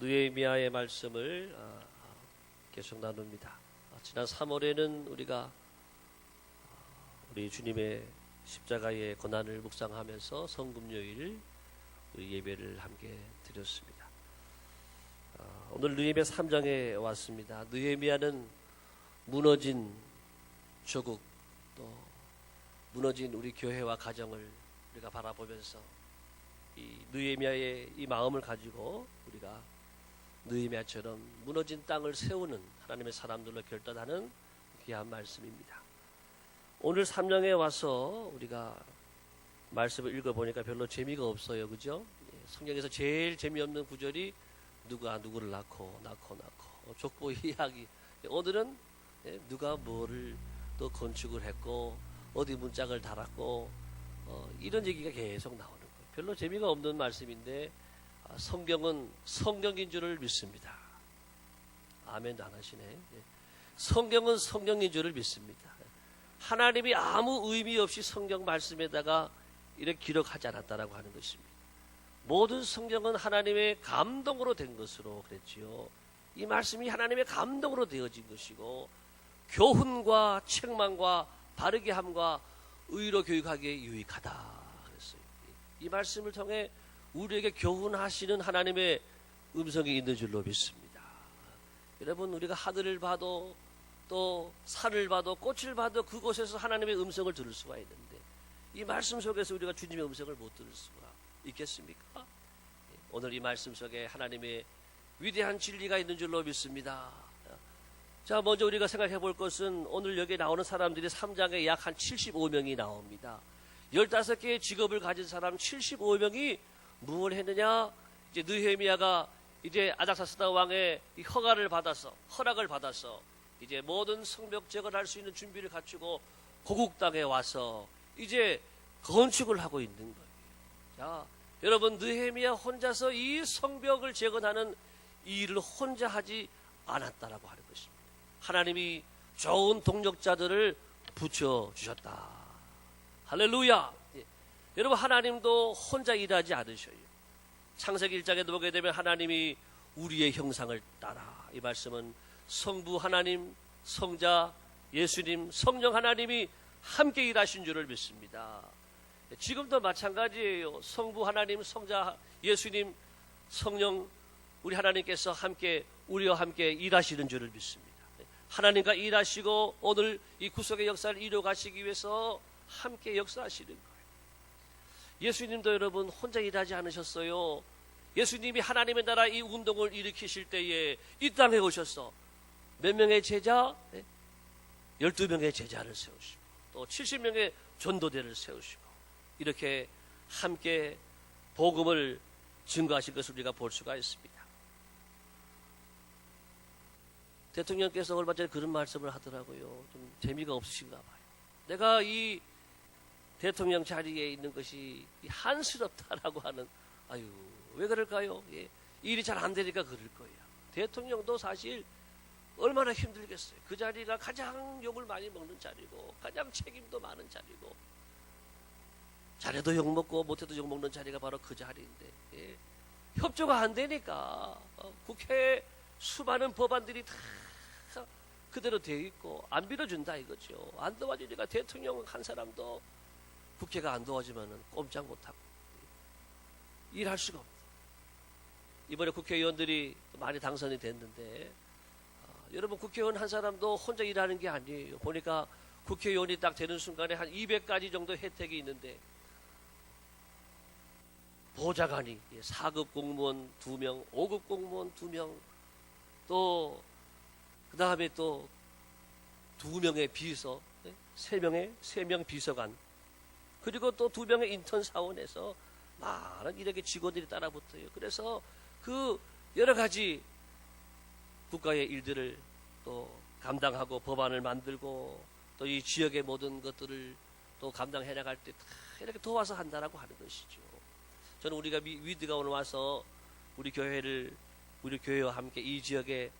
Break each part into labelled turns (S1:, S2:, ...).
S1: 느헤미야의 말씀을 아, 계속 나눕니다. 아, 지난 3월에는 우리가 아, 우리 주님의 십자가의 고난을 묵상하면서 성금요일 예배를 함께 드렸습니다. 아, 오늘 느헤미야 3장에 왔습니다. 느헤미야는 무너진 조국 또 무너진 우리 교회와 가정을 우리가 바라보면서 이 느헤미야의 이 마음을 가지고 우리가 느헤미야처럼 무너진 땅을 세우는 하나님의 사람들로 결단하는 귀한 말씀입니다. 오늘 3장에 와서 우리가 말씀을 읽어보니까 별로 재미가 없어요. 그죠? 예, 성경에서 제일 재미없는 구절이 누가 누구를 낳고 낳고 낳고 어, 족보 이야기. 오늘은 예, 누가 뭐를 또 건축을 했고 어디 문짝을 달았고 어, 이런 얘기가 계속 나오는 거예요. 별로 재미가 없는 말씀인데 아, 성경은 성경인 줄을 믿습니다. 아멘도 안 하시네. 예. 성경은 성경인 줄을 믿습니다. 하나님이 아무 의미 없이 성경 말씀에다가 이렇게 기록하지 않았다라고 하는 것입니다. 모든 성경은 하나님의 감동으로 된 것으로 그랬지요. 이 말씀이 하나님의 감동으로 되어진 것이고 교훈과 책망과 바르게 함과 의로 교육하기에 유익하다 그랬어요. 이 말씀을 통해 우리에게 교훈하시는 하나님의 음성이 있는 줄로 믿습니다. 여러분 우리가 하늘을 봐도 또 산을 봐도 꽃을 봐도 그곳에서 하나님의 음성을 들을 수가 있는데 이 말씀 속에서 우리가 주님의 음성을 못 들을 수가 있겠습니까? 오늘 이 말씀 속에 하나님의 위대한 진리가 있는 줄로 믿습니다. 자, 먼저 우리가 생각해 볼 것은 오늘 여기 나오는 사람들이 3장에 약 한 75명이 나옵니다. 15개의 직업을 가진 사람 75명이 무엇을 했느냐? 이제 느헤미야가 이제 아닥사스다 왕의 이 허가를 받아서 허락을 받아서 이제 모든 성벽 제거를 할 수 있는 준비를 갖추고 고국 땅에 와서 이제 건축을 하고 있는 거예요. 자, 여러분 느헤미야 혼자서 이 성벽을 재건하는 이 일을 혼자 하지 않았다라고 하는 것입니다. 하나님이 좋은 동력자들을 붙여 주셨다. 할렐루야. 예. 여러분 하나님도 혼자 일하지 않으셔요. 창세기 1장에 보게 되면 하나님이 우리의 형상을 따라 이 말씀은 성부 하나님, 성자 예수님, 성령 하나님이 함께 일하신 줄을 믿습니다. 지금도 마찬가지예요. 성부 하나님, 성자 예수님, 성령 우리 하나님께서 함께 우리와 함께 일하시는 줄을 믿습니다. 하나님과 일하시고 오늘 이 구속의 역사를 이루어 가시기 위해서 함께 역사하시는 거예요. 예수님도 여러분 혼자 일하지 않으셨어요. 예수님이 하나님의 나라 이 운동을 일으키실 때에 이 땅에 오셔서 몇 명의 제자? 12명의 제자를 세우시고 또 70명의 전도대를 세우시고 이렇게 함께 복음을 증거하신 것을 우리가 볼 수가 있습니다. 대통령께서 얼마 전에 그런 말씀을 하더라고요. 좀 재미가 없으신가 봐요. 내가 이 대통령 자리에 있는 것이 한스럽다라고 하는 아유 왜 그럴까요? 예, 일이 잘 안 되니까 그럴 거예요. 대통령도 사실 얼마나 힘들겠어요. 그 자리가 가장 욕을 많이 먹는 자리고 가장 책임도 많은 자리고 잘해도 욕 먹고 못해도 욕 먹는 자리가 바로 그 자리인데 예. 협조가 안 되니까 어, 국회 수많은 법안들이 다 그대로 되어 있고 안 빌어준다 이거죠. 안 도와주니까 대통령 한 사람도 국회가 안 도와주면은 꼼짝 못하고 일할 수가 없다. 이번에 국회의원들이 많이 당선이 됐는데 어, 여러분 국회의원 한 사람도 혼자 일하는 게 아니에요. 보니까 국회의원이 딱 되는 순간에 한 200가지 정도 혜택이 있는데 보좌관이 4급 공무원 2명, 5급 공무원 2명, 또 그 다음에 또두 명의 비서, 세 명의 세명 비서관, 그리고 또 두 명의 인턴 사원에서 많은 이렇게 직원들이 따라붙어요. 그래서 그 여러 가지 국가의 일들을 또 감당하고 법안을 만들고 또 이 지역의 모든 것들을 또 감당해 나갈 때다 이렇게 도와서 한다라고 하는 것이죠. 저는 우리가 미- 위드가 오늘 와서 우리 교회를 우리 교회와 함께 이 지역에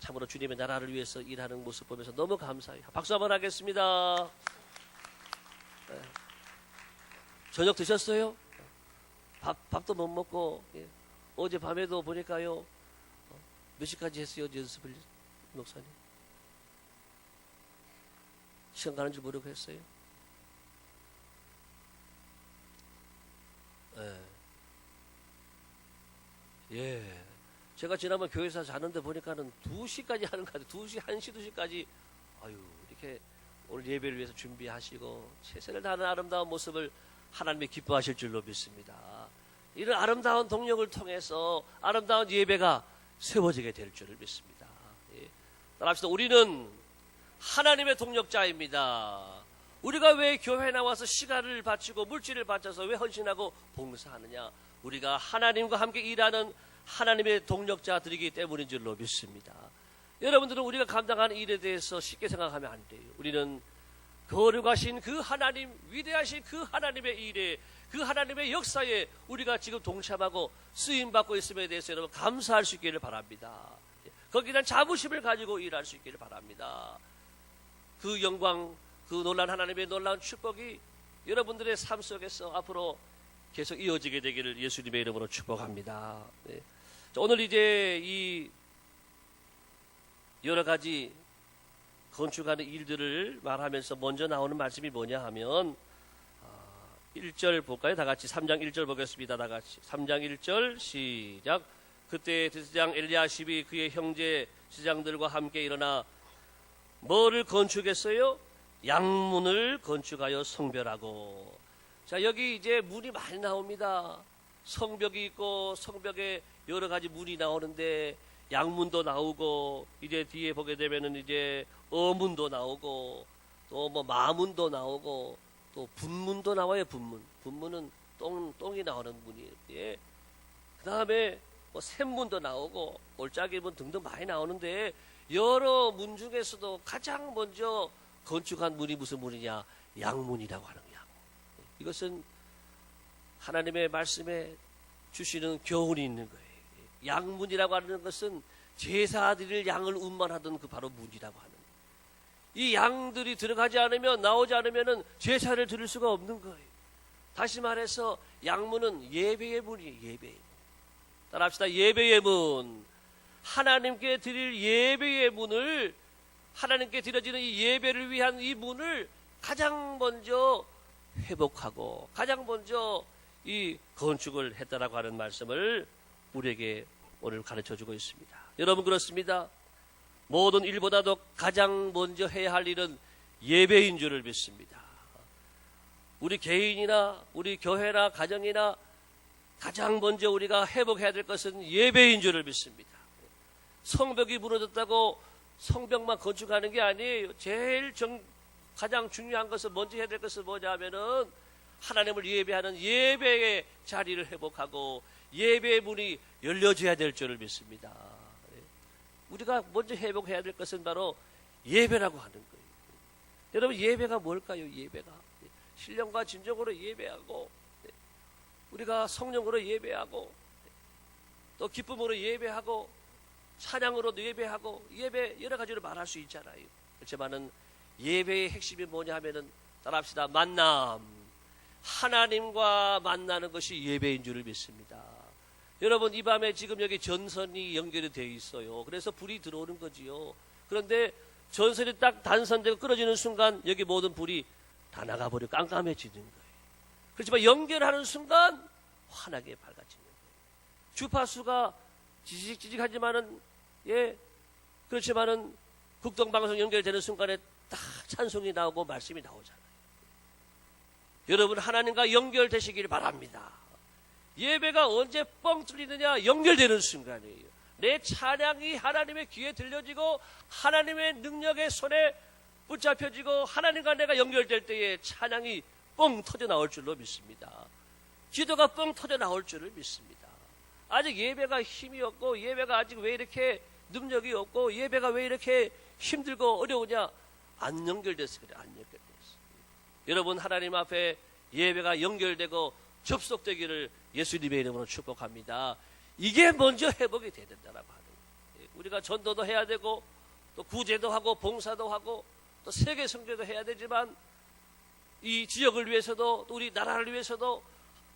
S1: 참으로 주님의 나라를 위해서 일하는 모습 보면서 너무 감사해요. 박수 한번 하겠습니다. 네. 저녁 드셨어요? 밥, 밥도 못 먹고 예. 어제 밤에도 보니까요 몇 시까지 했어요 연습을 목사님? 시간 가는 줄 모르고 했어요. 예. 예. 제가 지난번 교회에서 자는데 보니까는 2시까지 하는 것 같아요. 2시, 1시, 2시까지 아유, 이렇게 오늘 예배를 위해서 준비하시고 최선을 다하는 아름다운 모습을 하나님이 기뻐하실 줄로 믿습니다. 이런 아름다운 동력을 통해서 아름다운 예배가 세워지게 될 줄을 믿습니다. 예. 따라합시다. 우리는 하나님의 동력자입니다. 우리가 왜 교회 에 나와서 시간을 바치고 물질을 바쳐서 왜 헌신하고 봉사하느냐? 우리가 하나님과 함께 일하는 하나님의 동력자들이기 때문인 줄로 믿습니다. 여러분들은 우리가 감당하는 일에 대해서 쉽게 생각하면 안 돼요. 우리는 거룩하신 그 하나님, 위대하신 그 하나님의 일에, 그 하나님의 역사에 우리가 지금 동참하고 쓰임받고 있음에 대해서 여러분 감사할 수 있기를 바랍니다. 거기에 대한 자부심을 가지고 일할 수 있기를 바랍니다. 그 영광, 그 놀란 하나님의 놀라운 축복이 여러분들의 삶 속에서 앞으로 계속 이어지게 되기를 예수님의 이름으로 축복합니다. 네. 자, 오늘 이제 이 여러 가지 건축하는 일들을 말하면서 먼저 나오는 말씀이 뭐냐 하면 1절 볼까요? 다 같이 3장 1절 보겠습니다. 다 같이 3장 1절 시작. 그때 대제장 엘리야십이 그의 형제 지장들과 함께 일어나 뭐를 건축했어요? 양문을 건축하여 성별하고. 자, 여기 이제 문이 많이 나옵니다. 성벽이 있고 성벽에 여러 가지 문이 나오는데 양문도 나오고 이제 뒤에 보게 되면은 이제 어문도 나오고 또 뭐 마문도 나오고 또 분문도 나와요. 분문. 분문은 똥 똥이 나오는 문이에요. 예. 그 다음에 뭐 샘문도 나오고 올짜기 문 등등 많이 나오는데 여러 문 중에서도 가장 먼저 건축한 문이 무슨 문이냐? 양문이라고 하는 양. 이것은 하나님의 말씀에 주시는 교훈이 있는 거예요. 양문이라고 하는 것은 제사 드릴 양을 운반하던 그 바로 문이라고 하는. 이 양들이 들어가지 않으면 나오지 않으면은 제사를 드릴 수가 없는 거예요. 다시 말해서 양문은 예배의 문이에요. 예배의 문. 따라합시다. 예배의 문. 하나님께 드릴 예배의 문을 하나님께 드려지는 이 예배를 위한 이 문을 가장 먼저 회복하고 가장 먼저 이 건축을 했다라고 하는 말씀을 우리에게 오늘 가르쳐 주고 있습니다. 여러분 그렇습니다. 모든 일보다도 가장 먼저 해야 할 일은 예배인 줄을 믿습니다. 우리 개인이나 우리 교회나 가정이나 가장 먼저 우리가 회복해야 될 것은 예배인 줄을 믿습니다. 성벽이 무너졌다고 성벽만 건축하는 게 아니에요. 제일 정, 가장 중요한 것은 먼저 해야 될 것은 뭐냐 하면은 하나님을 예배하는 예배의 자리를 회복하고 예배의 문이 열려져야 될 줄을 믿습니다. 우리가 먼저 회복해야 될 것은 바로 예배라고 하는 거예요. 여러분 예배가 뭘까요? 예배가 신령과 진정으로 예배하고 우리가 성령으로 예배하고 또 기쁨으로 예배하고 찬양으로도 예배하고 예배 여러 가지로 말할 수 있잖아요. 그렇지만은 예배의 핵심이 뭐냐 하면은 따라합시다. 만남. 하나님과 만나는 것이 예배인 줄을 믿습니다. 여러분 이 밤에 지금 여기 전선이 연결이 되어 있어요. 그래서 불이 들어오는 거지요. 그런데 전선이 딱 단선되고 끊어지는 순간 여기 모든 불이 다 나가버려 깜깜해지는 거예요. 그렇지만 연결하는 순간 환하게 밝아지는 거예요. 주파수가 지직지직하지만은 예 그렇지만은 국동방송 연결되는 순간에 딱 찬송이 나오고 말씀이 나오잖아요. 여러분 하나님과 연결되시길 바랍니다. 예배가 언제 뻥 뚫리느냐 연결되는 순간이에요. 내 찬양이 하나님의 귀에 들려지고 하나님의 능력의 손에 붙잡혀지고 하나님과 내가 연결될 때에 찬양이 뻥 터져 나올 줄로 믿습니다. 기도가 뻥 터져 나올 줄을 믿습니다. 아직 예배가 힘이 없고 예배가 아직 왜 이렇게 능력이 없고 예배가 왜 이렇게 힘들고 어려우냐 안 연결돼서 그래 안 연결돼서 여러분 하나님 앞에 예배가 연결되고 접속되기를 예수님의 이름으로 축복합니다. 이게 먼저 회복이 돼야 된다라고 하는 거예요. 우리가 전도도 해야 되고 또 구제도 하고 봉사도 하고 또 세계 성교도 해야 되지만 이 지역을 위해서도 또 우리 나라를 위해서도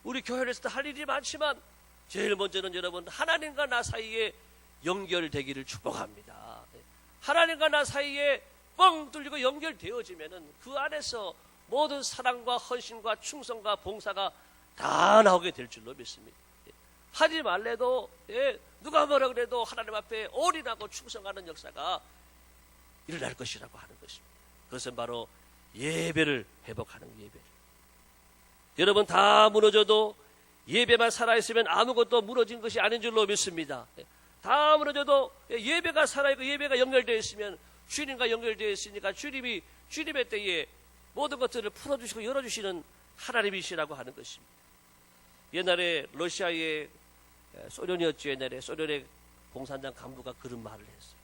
S1: 우리 교회를 위해서도 할 일이 많지만 제일 먼저는 여러분 하나님과 나 사이에 연결되기를 축복합니다. 예. 하나님과 나 사이에 뻥 뚫리고 연결되어지면은 그 안에서 모든 사랑과 헌신과 충성과 봉사가 다 나오게 될 줄로 믿습니다. 예. 하지 말래도 예, 누가 뭐라 그래도 하나님 앞에 올인하고 충성하는 역사가 일어날 것이라고 하는 것입니다. 그것은 바로 예배를 회복하는 예배. 여러분 다 무너져도 예배만 살아있으면 아무것도 무너진 것이 아닌 줄로 믿습니다. 예. 다 무너져도 예배가 살아있고 예배가 연결되어 있으면 주님과 연결되어 있으니까 주님이 주님의 때에 모든 것들을 풀어주시고 열어주시는 하나님이시라고 하는 것입니다. 옛날에 러시아의 소련이었죠. 옛날에 소련의 공산당 간부가 그런 말을 했어요.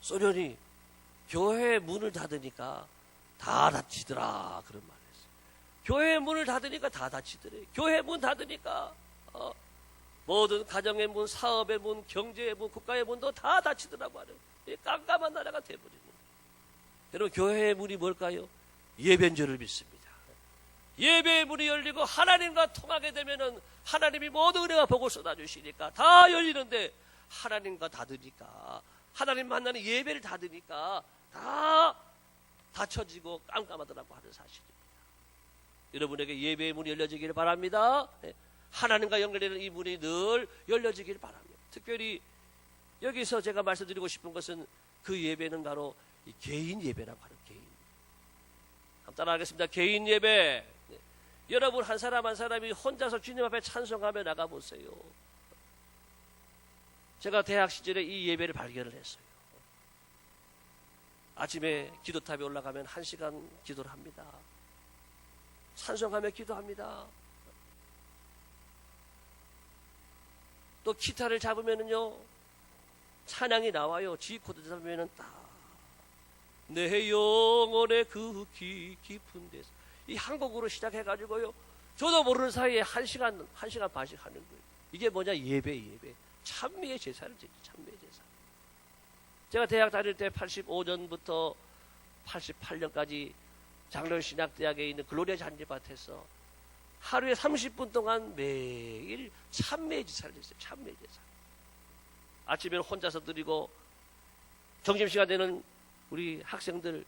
S1: 소련이 교회 문을 닫으니까 다 닫히더라 그런 말을 했어요. 교회 문을 닫으니까 다 닫히더래. 교회 문 닫으니까 어, 모든 가정의 문, 사업의 문, 경제의 문, 국가의 문도 다 닫히더라고 하는 이 깜깜한 나라가 돼버리는. 여러분 교회의 문이 뭘까요? 예배인 줄을 믿습니다. 예배의 문이 열리고 하나님과 통하게 되면은 하나님이 모든 은혜와 복을 쏟아주시니까 다 열리는데 하나님과 닫으니까 하나님 만나는 예배를 닫으니까 다 닫혀지고 깜깜하더라고 하는 사실입니다. 여러분에게 예배의 문이 열려지기를 바랍니다. 네. 하나님과 연결되는 이 문이 늘 열려지기를 바랍니다. 특별히 여기서 제가 말씀드리고 싶은 것은 그 예배는 바로 이 개인 예배라고 하는 개인. 한번 따라하겠습니다. 개인 예배. 네. 여러분 한 사람 한 사람이 혼자서 주님 앞에 찬송하며 나가 보세요. 제가 대학 시절에 이 예배를 발견을 했어요. 아침에 기도탑에 올라가면 한 시간 기도를 합니다. 찬송하며 기도합니다. 또 기타를 잡으면은요 찬양이 나와요. G 코드 잡으면은 딱 내 영혼의 그 기, 깊은 데서 이한 곡으로 시작해가지고요. 저도 모르는 사이에 한 시간 한 시간 반씩 하는 거예요. 이게 뭐냐 예배 예배 찬미의 제사를 지키 찬미의 제사. 제가 대학 다닐 때 85년부터 88년까지 장로신학대학에 있는 글로리아 잔디밭에서 하루에 30분 동안 매일 참매의 제사를 했어요. 참매의 제사. 아침에는 혼자서 드리고 점심시간 되는 우리 학생들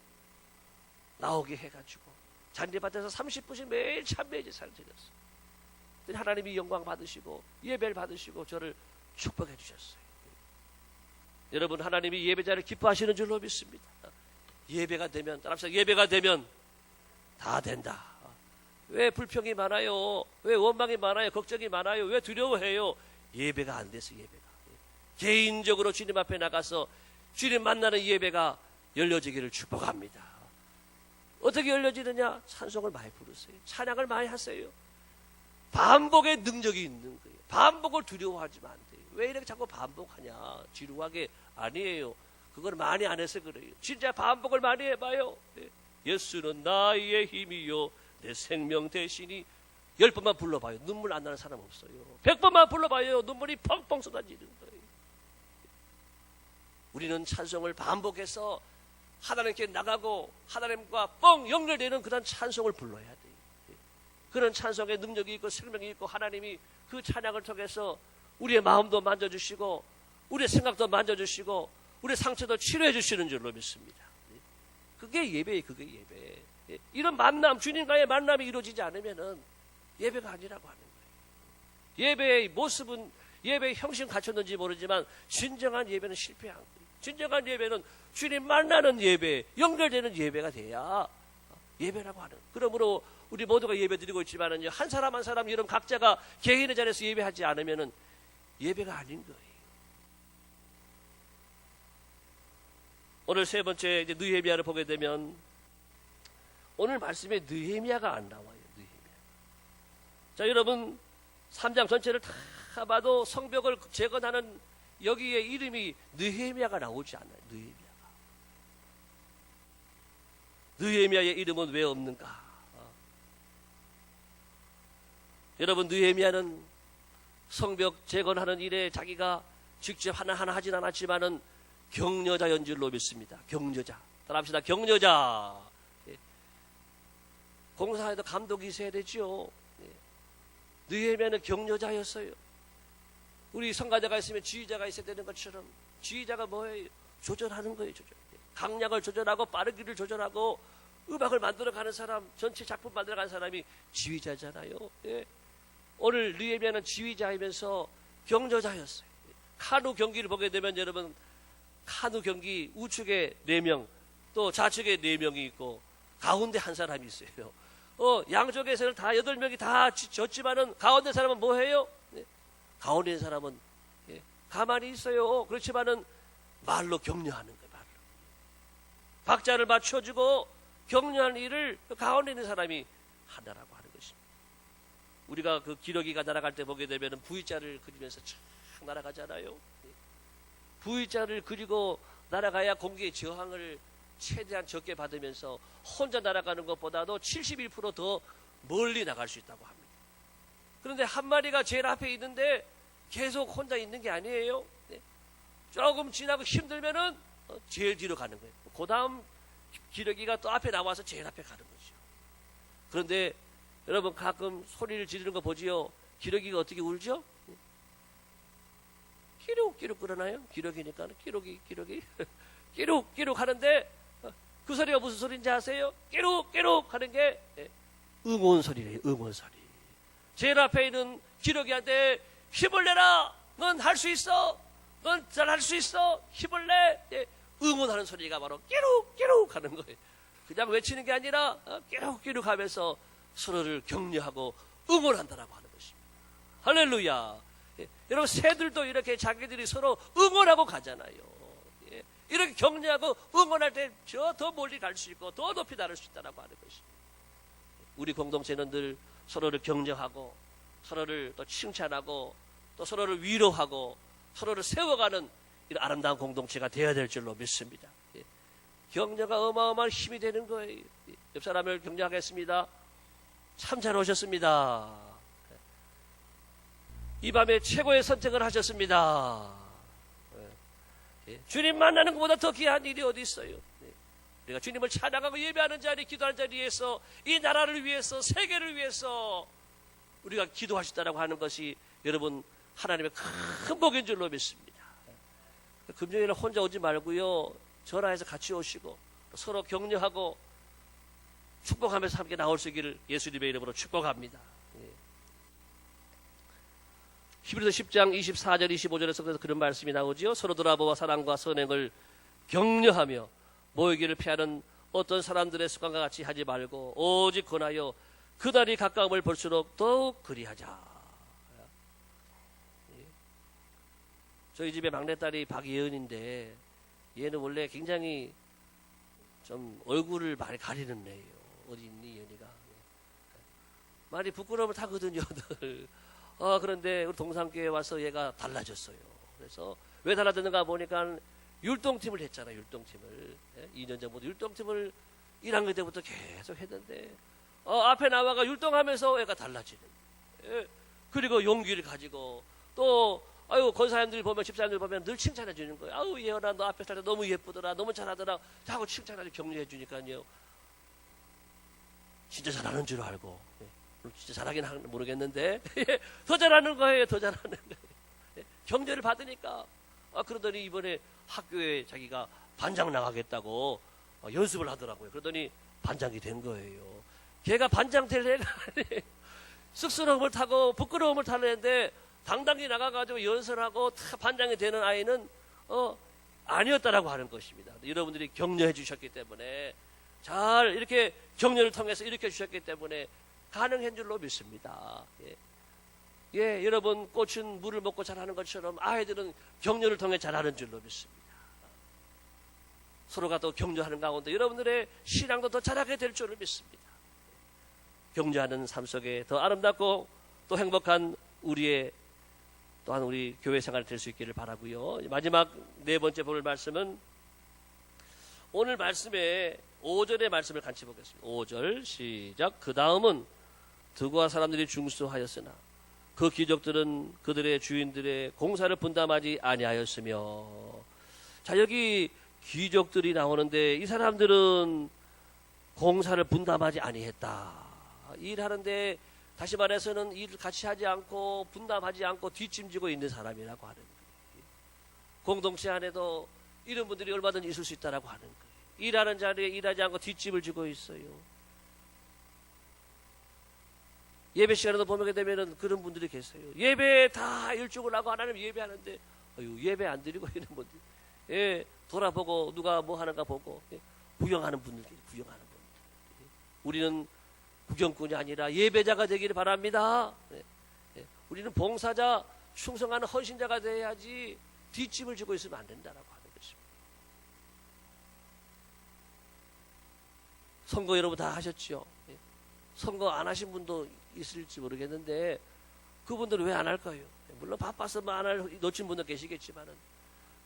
S1: 나오게 해가지고 잔디밭에서 30분씩 매일 참매의 제사를 드렸어요. 하나님이 영광 받으시고 예배를 받으시고 저를 축복해 주셨어요. 여러분 하나님이 예배자를 기뻐하시는 줄로 믿습니다. 예배가 되면 따라서 예배가 되면 다 된다. 왜 불평이 많아요? 왜 원망이 많아요? 걱정이 많아요? 왜 두려워해요? 예배가 안 돼서 예배가. 개인적으로 주님 앞에 나가서 주님 만나는 예배가 열려지기를 축복합니다. 어떻게 열려지느냐? 찬송을 많이 부르세요. 찬양을 많이 하세요. 반복의 능력이 있는 거예요. 반복을 두려워하지만 안 돼요. 왜 이렇게 자꾸 반복하냐? 지루하게 아니에요. 그걸 많이 안 해서 그래요. 진짜 반복을 많이 해봐요. 네. 예수는 나의 힘이요. 내 생명 대신이 열 번만 불러봐요. 눈물 안 나는 사람 없어요. 백 번만 불러봐요. 눈물이 펑펑 쏟아지는 거예요. 우리는 찬송을 반복해서 하나님께 나가고 하나님과 뻥 연결되는 그런 찬송을 불러야 돼요. 그런 찬송의 능력이 있고 생명이 있고 하나님이 그 찬양을 통해서 우리의 마음도 만져주시고 우리의 생각도 만져주시고 우리의 상처도 치료해 주시는 줄로 믿습니다. 그게 예배예요. 그게 예배. 이런 만남, 주님과의 만남이 이루어지지 않으면은 예배가 아니라고 하는 거예요. 예배의 모습은 예배의 형식 갖췄는지 모르지만 진정한 예배는 실패한 거예요. 진정한 예배는 주님 만나는 예배, 연결되는 예배가 돼야 예배라고 하는. 그러므로 우리 모두가 예배 드리고 있지만은 한 사람 한 사람 이런 각자가 개인의 자리에서 예배하지 않으면은 예배가 아닌 거예요. 오늘 세 번째 이제 느헤미야를 보게 되면 오늘 말씀에 느헤미야가 안 나와요. 느헤미야. 자, 여러분 3장 전체를 다 봐도 성벽을 재건하는 여기에 이름이 느헤미야가 나오지 않아요. 느헤미야가. 느헤미야의 이름은 왜 없는가? 어. 여러분 느헤미야는 성벽 재건하는 일에 자기가 직접 하나하나 하진 않았지만은 격려자 연줄로 믿습니다. 격려자. 따라합시다. 격려자. 예. 공사에도 감독이 있어야 되죠. 예. 느헤미야는 격려자였어요. 우리 성가대가 있으면 지휘자가 있어야 되는 것처럼 지휘자가 뭐예요? 조절하는 거예요. 조절. 강약을 조절하고 빠르기를 조절하고 음악을 만들어가는 사람, 전체 작품 만들어가는 사람이 지휘자잖아요. 예. 오늘 느헤미야는 지휘자이면서 경조자였어요. 카누 경기를 보게 되면 여러분 카누 경기 우측에 네 명, 또 좌측에 네 명이 있고 가운데 한 사람이 있어요. 어, 양쪽에서는 다 여덟 명이 다 지- 졌지만은 가운데 사람은 뭐 해요? 있는 사람은 예, 가만히 있어요. 그렇지만은 말로 격려하는 거예요. 말로. 박자를 맞춰주고 격려하는 일을 그 가운데 있는 사람이 한다라고 하는 것입니다. 우리가 그 기러기가 날아갈 때 보게 되면은 V자를 그리면서 촥 날아가잖아요. 예. V자를 그리고 날아가야 공기의 저항을 최대한 적게 받으면서 혼자 날아가는 것보다도 71%더 멀리 나갈 수 있다고 합니다. 그런데 한 마리가 제일 앞에 있는데 계속 혼자 있는 게 아니에요. 네. 조금 지나고 힘들면은 어, 제일 뒤로 가는 거예요. 그 다음 기러기가 또 앞에 나와서 제일 앞에 가는 거죠. 그런데 여러분 가끔 소리를 지르는 거 보지요. 기러기가 어떻게 울죠? 끼룩끼룩 그러나요? 기러기니까 끼룩이 끼룩이 끼룩끼룩 하는데 어, 그 소리가 무슨 소리인지 아세요? 끼룩끼룩 하는 게 예, 응원 소리래요. 응원 소리. 제일 앞에 있는 기러기한테 힘을 내라. 넌 할 수 있어. 넌 잘 할 수 있어. 힘을 내. 예, 응원하는 소리가 바로 끼룩끼룩 하는 거예요. 그냥 외치는 게 아니라 어, 끼룩끼룩 하면서 서로를 격려하고 응원한다라고 하는 것입니다. 할렐루야. 예, 여러분 새들도 이렇게 자기들이 서로 응원하고 가잖아요. 예, 이렇게 격려하고 응원할 때 저 더 멀리 갈 수 있고 더 높이 다를 수 있다라고 하는 것입니다. 우리 공동체는 늘 서로를 격려하고 서로를 또 칭찬하고 또 서로를 위로하고 서로를 세워가는 이런 아름다운 공동체가 되어야 될 줄로 믿습니다. 예. 격려가 어마어마한 힘이 되는 거예요. 예. 옆 사람을 격려하겠습니다. 참 잘 오셨습니다. 이 밤에 최고의 선택을 하셨습니다. 예. 예. 주님 만나는 것보다 더 귀한 일이 어디 있어요? 예. 우리가 주님을 찬양하고 예배하는 자리, 기도하는 자리에서 이 나라를 위해서, 세계를 위해서 우리가 기도하셨다라고 하는 것이 여러분 하나님의 큰 복인 줄로 믿습니다. 예. 금요일에 혼자 오지 말고요. 전화해서 같이 오시고 서로 격려하고 축복하면서 함께 나올 수 있기를 예수님의 이름으로 축복합니다. 예. 히브리서 10장 24절 25절에서 그래서 그런 말씀이 나오지요. 서로 돌아보아 사랑과 선행을 격려하며 모이기를 피하는 어떤 사람들의 습관과 같이 하지 말고 오직 권하여 그날이 가까움을 볼수록 더욱 그리하자. 예. 저희 집에 막내딸이 박예은인데 얘는 원래 굉장히 좀 얼굴을 많이 가리는 애예요. 어디 있니 예은이가? 예. 많이 부끄러움을 타거든요. 늘. 아, 그런데 우리 동산교회 와서 얘가 달라졌어요. 그래서 왜 달라졌는가 보니까 율동팀을 했잖아요. 율동팀을. 예? 2년 전부터 율동팀을 1학년 때부터 계속 했는데 어, 앞에 나와가 율동하면서 애가 달라지는. 예? 그리고 용기를 가지고 또 아유 권사님들 보면 집사님들 보면 늘 칭찬해 주는 거예요. 아우 예언아 너 앞에 살때 너무 예쁘더라, 너무 잘하더라. 하고 칭찬하고 격려해 주니까요. 진짜 잘하는 줄 알고 예. 진짜 잘하긴 하- 모르겠는데 예, 더 잘하는 거예요. 더 잘하는 거예요. 예, 격려를 받으니까 아 그러더니 이번에 학교에 자기가 반장 나가겠다고 어, 연습을 하더라고요. 그러더니 반장이 된 거예요. 걔가 반장 될 애가 아니에요. 쑥스러움을 타고 부끄러움을 타는데 당당히 나가가지고 연설하고 다 반장이 되는 아이는 어 아니었다라고 하는 것입니다. 여러분들이 격려해 주셨기 때문에 잘 이렇게 격려를 통해서 일으켜 주셨기 때문에 가능한 줄로 믿습니다. 예. 예, 여러분 꽃은 물을 먹고 자라는 것처럼 아이들은 격려를 통해 자라는 줄로 믿습니다. 서로가 또 격려하는 가운데 여러분들의 신앙도 더 자라게 될 줄을 믿습니다. 격려하는 삶 속에 더 아름답고 또 행복한 우리의 또한 우리 교회 생활이 될 수 있기를 바라고요. 마지막 네 번째 볼 말씀은 오늘 말씀에 5절의 말씀을 같이 보겠습니다. 5절 시작. 그 다음은 드고아 사람들이 중수하였으나 그 기적들은 그들의 주인들의 공사를 분담하지 아니하였으며 자 여기 기적들이 나오는데 이 사람들은 공사를 분담하지 아니했다. 일하는데 다시 말해서는 일을 같이 하지 않고 분담하지 않고 뒷짐지고 있는 사람이라고 하는 거예요. 공동체 안에도 이런 분들이 얼마든지 있을 수 있다라고 하는 거예요. 일하는 자리에 일하지 않고 뒷짐을 지고 있어요. 예배 시간에도 보게 되면은 그런 분들이 계세요. 예배 다 일찍을 하고 하나님 예배하는데 어유 예배 안 드리고 이런 분들. 예, 돌아보고 누가 뭐 하는가 보고 예, 구경하는 분들, 구경하는 분들. 예, 우리는 구경꾼이 아니라 예배자가 되기를 바랍니다. 예, 예, 우리는 봉사자, 충성하는 헌신자가 돼야지 뒷짐을 지고 있으면 안 된다라고 하는 것입니다. 선거 여러분 다 하셨지요? 예, 선거 안 하신 분도 있을지 모르겠는데 그분들은 왜 안 할까요? 물론 바빠서 뭐 안할 놓친 분도 계시겠지만은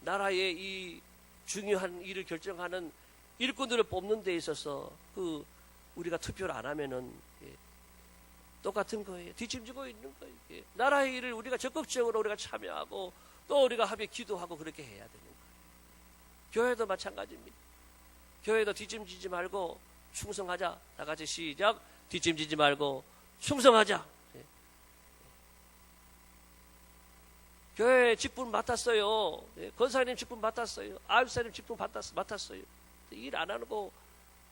S1: 나라의 이 중요한 일을 결정하는 일꾼들을 뽑는 데 있어서 그 우리가 투표를 안 하면은 예, 똑같은 거예요. 뒷짐지고 있는 거예요. 예, 나라의 일을 우리가 적극적으로 우리가 참여하고 또 우리가 합의 기도하고 그렇게 해야 되는 거예요. 교회도 마찬가지입니다. 교회도 뒷짐지지 말고 충성하자. 다 같이 시작. 뒷짐지지 말고 충성하자. 예. 교회 직분 맡았어요. 예, 권사님 직분 맡았어요. 아육사님 직분 맡았, 맡았 어요. 일 안 하고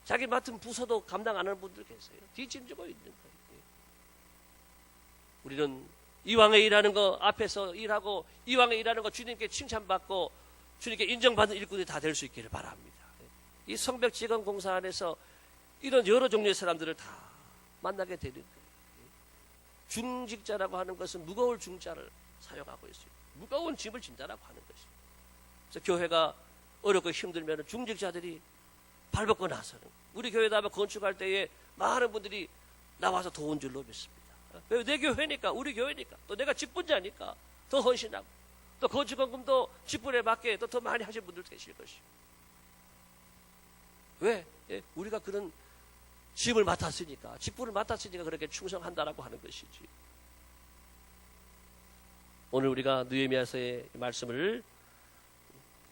S1: 자기 맡은 부서도 감당 안 하는 분들 계세요. 뒷짐지고 있는 거예요. 예. 우리는 이왕에 일하는 거 앞에서 일하고 이왕에 일하는 거 주님께 칭찬받고 주님께 인정받는 일꾼이 다 될 수 있기를 바랍니다. 예. 이 성벽 지원 공사 안에서 이런 여러 종류의 사람들을 다 만나게 되는 거예요. 중직자라고 하는 것은 무거울 중자를 사용하고 있어요. 무거운 짐을 진다라고 하는 것입니다. 그래서 교회가 어렵고 힘들면 중직자들이 발벗고 나서는 우리 교회 다음에 건축할 때에 많은 분들이 나와서 도운 줄로 믿습니다. 왜? 내 교회니까 우리 교회니까 또 내가 직분자니까 더 헌신하고 또 건축원금도 직분에 맞게 또 더 많이 하신 분들 계실 것이고 왜? 예, 우리가 그런 짐을 맡았으니까 직분을 맡았으니까 그렇게 충성한다라고 하는 것이지. 오늘 우리가 느헤미야서의 말씀을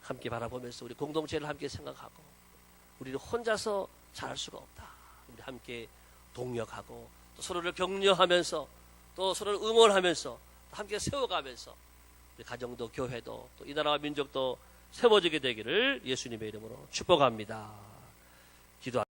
S1: 함께 바라보면서 우리 공동체를 함께 생각하고 우리는 혼자서 잘할 수가 없다. 우리 함께 동력하고 또 서로를 격려하면서 또 서로를 응원하면서 함께 세워가면서 우리 가정도 교회도 또 이 나라와 민족도 세워지게 되기를 예수님의 이름으로 축복합니다. 기도.